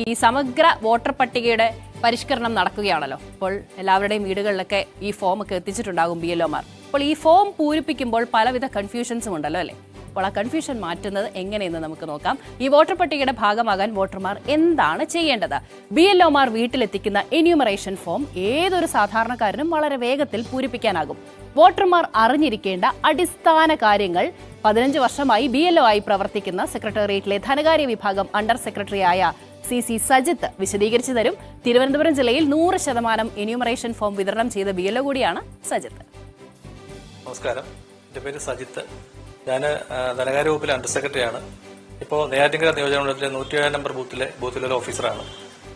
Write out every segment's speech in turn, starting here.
ഈ സമഗ്ര വോട്ടർ പട്ടികയുടെ പരിഷ്കരണം നടക്കുകയാണല്ലോ. അപ്പോൾ എല്ലാവരുടെയും വീടുകളിലൊക്കെ ഈ ഫോം ഒക്കെ എത്തിച്ചിട്ടുണ്ടാകും ബി എൽ ഒമാർ അപ്പോൾ ഈ ഫോം പൂരിപ്പിക്കുമ്പോൾ പലവിധ കൺഫ്യൂഷൻസും ഉണ്ടല്ലോ അല്ലേ? അപ്പോൾ ആ കൺഫ്യൂഷൻ മാറ്റുന്നത് എങ്ങനെയെന്ന് നമുക്ക് നോക്കാം. ഈ വോട്ടർ പട്ടികയുടെ ഭാഗമാകാൻ വോട്ടർമാർ എന്താണ് ചെയ്യേണ്ടത്? ബി എൽ ഒമാർ വീട്ടിലെത്തിക്കുന്ന എന്യൂമറേഷൻ ഫോം ഏതൊരു സാധാരണക്കാരനും വളരെ വേഗത്തിൽ പൂരിപ്പിക്കാനാകും. വോട്ടർമാർ അറിഞ്ഞിരിക്കേണ്ട അടിസ്ഥാന കാര്യങ്ങൾ പതിനഞ്ച് വർഷമായി ബി എൽ ഒ ആയി പ്രവർത്തിക്കുന്ന സെക്രട്ടേറിയറ്റിലെ ധനകാര്യ വിഭാഗം അണ്ടർ സെക്രട്ടറിയായ സി സി സജിത്ത് വിശദീകരിച്ചു തരും. തിരുവനന്തപുരം ജില്ലയിൽ നൂറ് ശതമാനം എന്യൂമറേഷൻ ഫോം വിതരണം ചെയ്ത ബി എൽ ഒ കൂടിയാണ് സജിത്ത്. നമസ്കാരം. എന്റെ പേര് സജിത്ത്. ഞാൻ ധനകാര്യ വകുപ്പിലെ അണ്ടർ സെക്രട്ടറിയാണ് ഇപ്പോൾ നെയ്യാറ്റിൻകര നിയോജകമണ്ഡലത്തിലെ നൂറ്റിയേഴ് നമ്പർ ബൂത്തിലെ ബൂത്തിലെ ഓഫീസറാണ്.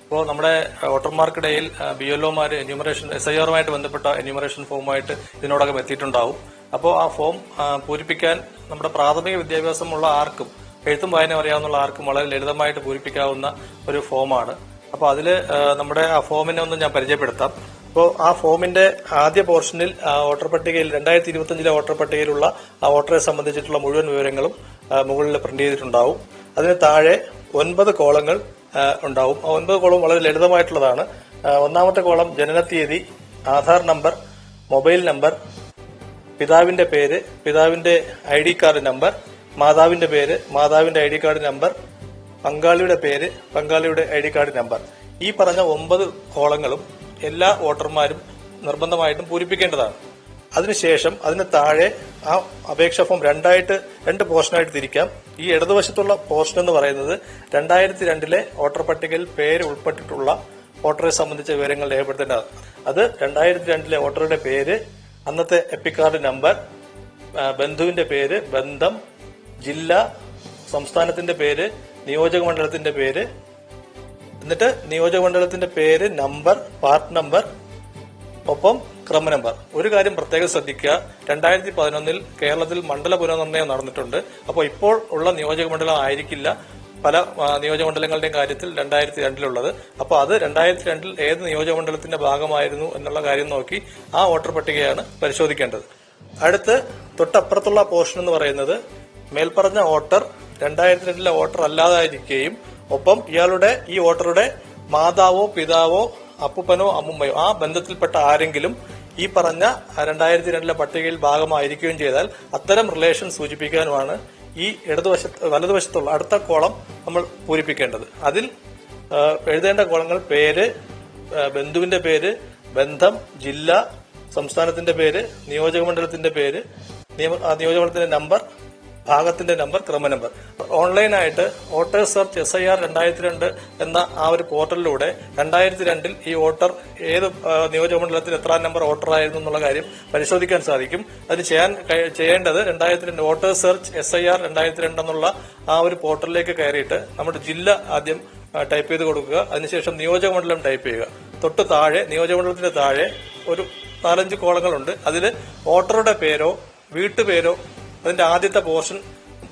ഇപ്പോൾ നമ്മുടെ വോട്ടർമാർക്കിടയിൽ ബി എൽ ഒമാർ എന്യൂമറേഷൻ എസ് ഐ ആറുമായിട്ട് ബന്ധപ്പെട്ട എന്യൂമറേഷൻ ഫോമുമായിട്ട് ഇതിനോടകം എത്തിയിട്ടുണ്ടാവും. അപ്പോൾ ആ ഫോം പൂരിപ്പിക്കാൻ നമ്മുടെ പ്രാഥമിക വിദ്യാഭ്യാസമുള്ള ആർക്കും എഴുത്തും വായന അറിയാവുന്ന ആർക്കും വളരെ ലളിതമായിട്ട് പൂരിപ്പിക്കാവുന്ന ഒരു ഫോമാണ്. അപ്പോൾ അതിൽ നമ്മുടെ ആ ഫോമിനെ ഒന്ന് ഞാൻ പരിചയപ്പെടുത്താം. അപ്പോൾ ആ ഫോമിന്റെ ആദ്യ പോർഷനിൽ വോട്ടർ പട്ടികയിൽ രണ്ടായിരത്തി ഇരുപത്തിയഞ്ചിലെ വോട്ടർ പട്ടികയിലുള്ള ആ വോട്ടറെ സംബന്ധിച്ചിട്ടുള്ള മുഴുവൻ വിവരങ്ങളും മുകളിൽ പ്രിന്റ് ചെയ്തിട്ടുണ്ടാവും. അതിന് താഴെ ഒൻപത് കോളങ്ങൾ ഉണ്ടാവും. ആ ഒൻപത് കോളം വളരെ ലളിതമായിട്ടുള്ളതാണ്. ഒന്നാമത്തെ കോളം ജനനത്തീയതി ആധാർ നമ്പർ മൊബൈൽ നമ്പർ പിതാവിന്റെ പേര് പിതാവിന്റെ ഐ ഡി കാർഡ് നമ്പർ മാതാവിന്റെ പേര് മാതാവിന്റെ ഐ ഡി കാർഡ് നമ്പർ പങ്കാളിയുടെ പേര് പങ്കാളിയുടെ ഐ ഡി കാർഡ് നമ്പർ. ഈ പറഞ്ഞ ഒമ്പത് കോളങ്ങളും എല്ലാ വോട്ടർമാരും നിർബന്ധമായിട്ടും പൂരിപ്പിക്കേണ്ടതാണ്. അതിനുശേഷം അതിന് താഴെ ആ അപേക്ഷ ഫോം രണ്ടായിട്ട് രണ്ട് പോർഷനായിട്ട് തിരിക്കാം. ഈ ഇടതുവശത്തുള്ള പോർഷൻ എന്ന് പറയുന്നത് രണ്ടായിരത്തി രണ്ടിലെ വോട്ടർ പട്ടികയിൽ പേര് ഉൾപ്പെട്ടിട്ടുള്ള വോട്ടറെ സംബന്ധിച്ച വിവരങ്ങൾ രേഖപ്പെടുത്തേണ്ടത് അത് രണ്ടായിരത്തി രണ്ടിലെ വോട്ടറുടെ പേര് അന്നത്തെ എപ്പിക്കാർഡ് നമ്പർ ബന്ധുവിന്റെ പേര് ബന്ധം ജില്ല സംസ്ഥാനത്തിന്റെ പേര് നിയോജക മണ്ഡലത്തിന്റെ പേര് എന്നിട്ട് നിയോജക മണ്ഡലത്തിന്റെ പേര് നമ്പർ പാർട്ട് നമ്പർ ഒപ്പം ക്രമ നമ്പർ. ഒരു കാര്യം പ്രത്യേകം ശ്രദ്ധിക്കുക. രണ്ടായിരത്തി പതിനൊന്നിൽ കേരളത്തിൽ മണ്ഡല പുനർനിർണയം നടന്നിട്ടുണ്ട്. അപ്പോൾ ഇപ്പോൾ ഉള്ള നിയോജക മണ്ഡലം ആയിരിക്കില്ല. പല നിയോജകമണ്ഡലങ്ങളുടെയും നിയോജക മണ്ഡലങ്ങളുടെയും കാര്യത്തിൽ രണ്ടായിരത്തി രണ്ടിലുള്ളത് അപ്പോൾ അത് രണ്ടായിരത്തി രണ്ടിൽ ഏത് നിയോജക മണ്ഡലത്തിന്റെ ഭാഗമായിരുന്നു എന്നുള്ള കാര്യം നോക്കി ആ വോട്ടർ പട്ടികയാണ് പരിശോധിക്കേണ്ടത്. അടുത്ത് തൊട്ടപ്പുറത്തുള്ള പോർഷൻ എന്ന് പറയുന്നത് മേൽപ്പറഞ്ഞ ഓട്ടർ രണ്ടായിരത്തി രണ്ടിലെ ഓട്ടർ അല്ലാതായിരിക്കുകയും ഒപ്പം ഇയാളുടെ ഈ ഓട്ടറുടെ മാതാവോ പിതാവോ അപ്പുപ്പനോ അമ്മുമ്മയോ ആ ബന്ധത്തിൽപ്പെട്ട ആരെങ്കിലും ഈ പറഞ്ഞ രണ്ടായിരത്തി രണ്ടിലെ പട്ടികയിൽ ഭാഗമായിരിക്കുകയും ചെയ്താൽ അത്തരം റിലേഷൻ സൂചിപ്പിക്കാനുമാണ് ഈ ഇടതുവശത്ത് വലതുവശത്തുള്ള അടുത്ത കോളം നമ്മൾ പൂരിപ്പിക്കേണ്ടത്. അതിൽ എഴുതേണ്ട കോളങ്ങൾ പേര് ബന്ധുവിന്റെ പേര് ബന്ധം ജില്ല സംസ്ഥാനത്തിന്റെ പേര് നിയോജകമണ്ഡലത്തിന്റെ പേര് നിയമ- നിയോജകമണ്ഡലത്തിന്റെ നമ്പർ ഭാഗത്തിന്റെ നമ്പർ ക്രമ നമ്പർ. ഓൺലൈനായിട്ട് voters search S I R രണ്ടായിരത്തി രണ്ട് എന്ന ആ ഒരു പോർട്ടലിലൂടെ രണ്ടായിരത്തി രണ്ടിൽ ഈ വോട്ടർ ഏത് നിയോജകമണ്ഡലത്തിൽ എത്ര നമ്പർ വോട്ടർ ആയിരുന്നു എന്നുള്ള കാര്യം പരിശോധിക്കാൻ സാധിക്കും. അതിന് ചെയ്യാൻ ചെയ്യേണ്ടത് രണ്ടായിരത്തി രണ്ട് voters search S I R രണ്ടായിരത്തി രണ്ട് എന്നുള്ള ആ ഒരു പോർട്ടലിലേക്ക് കയറിയിട്ട് നമ്മുടെ ജില്ല ആദ്യം ടൈപ്പ് ചെയ്ത് കൊടുക്കുക. അതിനുശേഷം നിയോജകമണ്ഡലം ടൈപ്പ് ചെയ്യുക. തൊട്ട് താഴെ നിയോജകമണ്ഡലത്തിന്റെ താഴെ ഒരു നാലഞ്ച് കോളങ്ങളുണ്ട്. അതിൽ വോട്ടറുടെ പേരോ വീട്ടുപേരോ അതിന്റെ ആദ്യത്തെ പോർഷൻ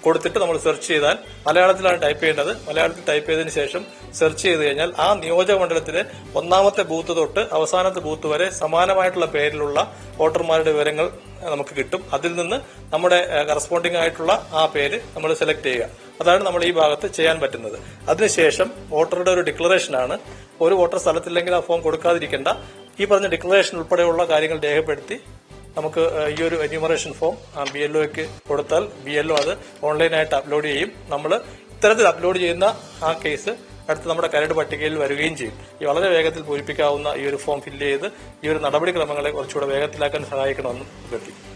കൊടുത്തിട്ട് നമ്മൾ സെർച്ച് ചെയ്താൽ മലയാളത്തിലാണ് ടൈപ്പ് ചെയ്യേണ്ടത്. മലയാളത്തിൽ ടൈപ്പ് ചെയ്തതിന് ശേഷം സെർച്ച് ചെയ്ത് കഴിഞ്ഞാൽ ആ നിയോജക മണ്ഡലത്തിലെ ഒന്നാമത്തെ ബൂത്ത് തൊട്ട് അവസാനത്തെ ബൂത്ത് വരെ സമാനമായിട്ടുള്ള പേരിലുള്ള വോട്ടർമാരുടെ വിവരങ്ങൾ നമുക്ക് കിട്ടും. അതിൽ നിന്ന് നമ്മുടെ കറസ്പോണ്ടിങ് ആയിട്ടുള്ള ആ പേര് നമ്മൾ സെലക്ട് ചെയ്യുക. അതാണ് നമ്മൾ ഈ ഭാഗത്ത് ചെയ്യാൻ പറ്റുന്നത്. അതിനുശേഷം വോട്ടറുടെ ഒരു ഡിക്ലറേഷനാണ് ഒരു വോട്ടർ സ്ഥലത്തില്ലെങ്കിൽ ആ ഫോം കൊടുക്കാതിരിക്കേണ്ട. ഈ പറഞ്ഞ ഡിക്ലറേഷൻ ഉൾപ്പെടെയുള്ള കാര്യങ്ങൾ രേഖപ്പെടുത്തി നമുക്ക് ഈ ഒരു എന്യൂമറേഷൻ ഫോം ബി എൽ ഒക്ക് കൊടുത്താൽ ബി എൽ ഒ അത് ഓൺലൈനായിട്ട് അപ്ലോഡ് ചെയ്യും. നമ്മൾ ഇത്തരത്തിൽ അപ്ലോഡ് ചെയ്യുന്ന ആ കേസ് അടുത്ത് നമ്മുടെ കരട് പട്ടികയിൽ വരികയും ചെയ്യും. ഈ വളരെ വേഗത്തിൽ പൂരിപ്പിക്കാവുന്ന ഈ ഒരു ഫോം ഫില്ല് ചെയ്ത് ഈ ഒരു നടപടിക്രമങ്ങളെ കുറച്ചുകൂടെ വേഗത്തിലാക്കാൻ സഹായിക്കണമെന്നും അഭ്യർത്ഥിക്കും